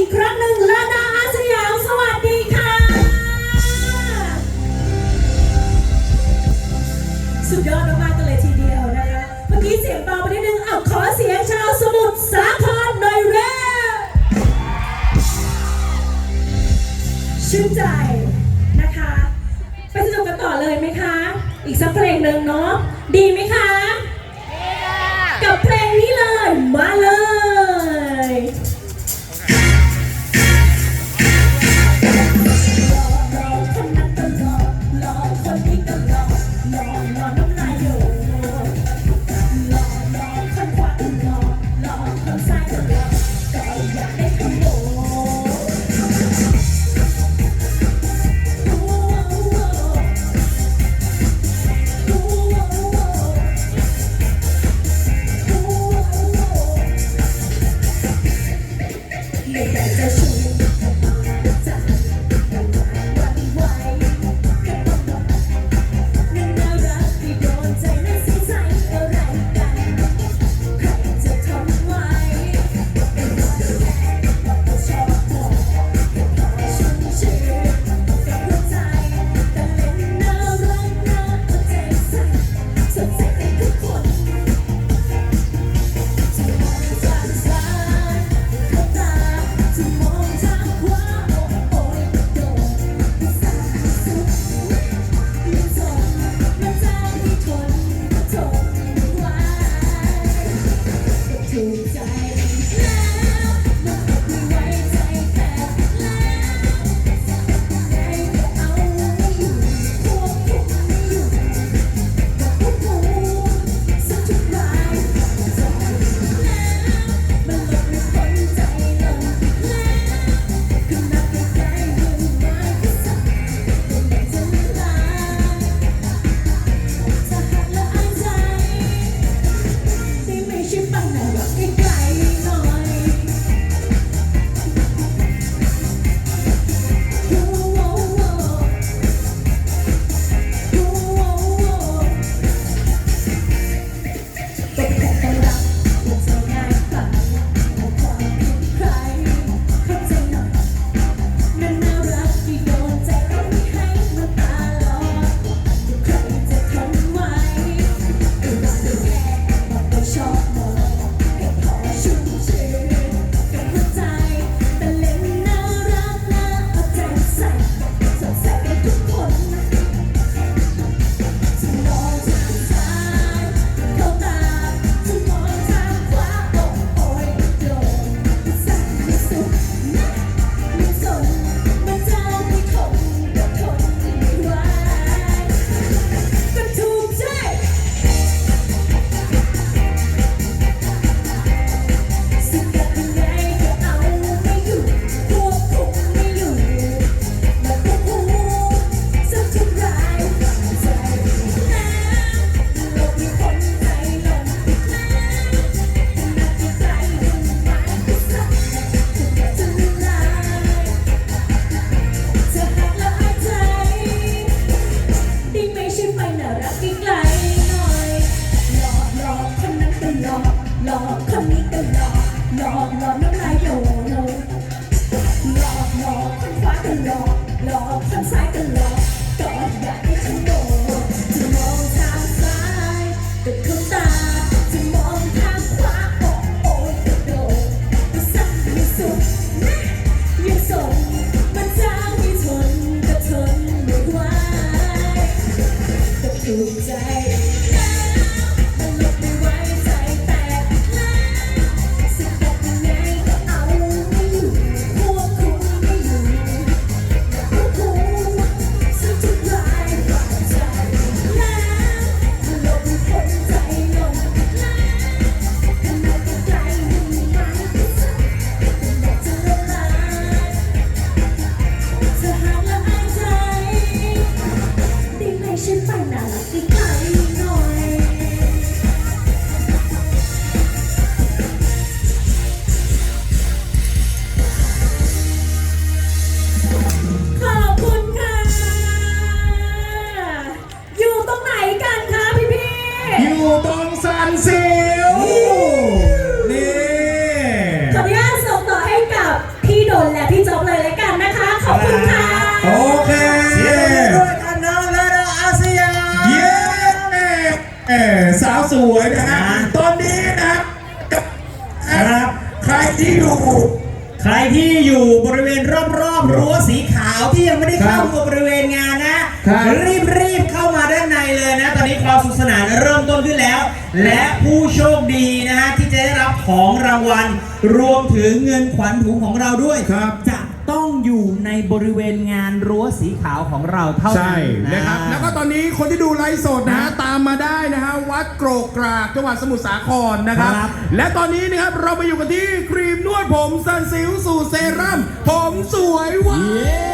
อีกครั้งหนึ่งลาดาอาสยามสวัสดีค่ะ สุดยอดมากๆกันเลยทีเดียวนะคะ เมื่อกี้เสียงเบาไปนิดนึงเอาขอเสียงชาวสมุทรสาครหน่อยเร็วชื่นใจนะคะ ไปสนุกกันต่อเลยไหมคะ อีกสักเพลงหนึ่งเนาะ ดีไหมคะ กับเพลงนี้เลย มาเลย ถูกใจ และพี่จบเลยละกันนะคะ ขอบคุณค่ะ โอเคเสียงปรบมือด้วยกันน้องระดาอาสยามเย้เอ่อสาวสวยนะฮะอ่าตอนนี้นะครับกับครับ ใครที่อยู่ใครที่อยู่บริเวณรอบๆรั้วสีขาวที่ยังไม่ได้เข้าครับมาบริเวณงานนะครับรีบรีบๆ เลยนะ ตอนนี้ความสนุกสนานเริ่มต้นขึ้นแล้ว และผู้โชคดีนะฮะที่จะได้รับของรางวัล รวมถึงเงินขวัญถุงของเราด้วยครับ จะต้องอยู่ในบริเวณงานรั้วสีขาวของเราเท่าใช่นั้นนะครับ แล้วก็ตอนนี้คนที่ดูไลฟ์สดนะฮะนะตามมาได้นะฮะวัดโกรกกรากจังหวัดสมุทรสาครนะครับ ครับ และตอนนี้นะครับเราไปอยู่กันที่ครีมนวดผมซันซิลสูตรเซรั่มผมสวยหวาน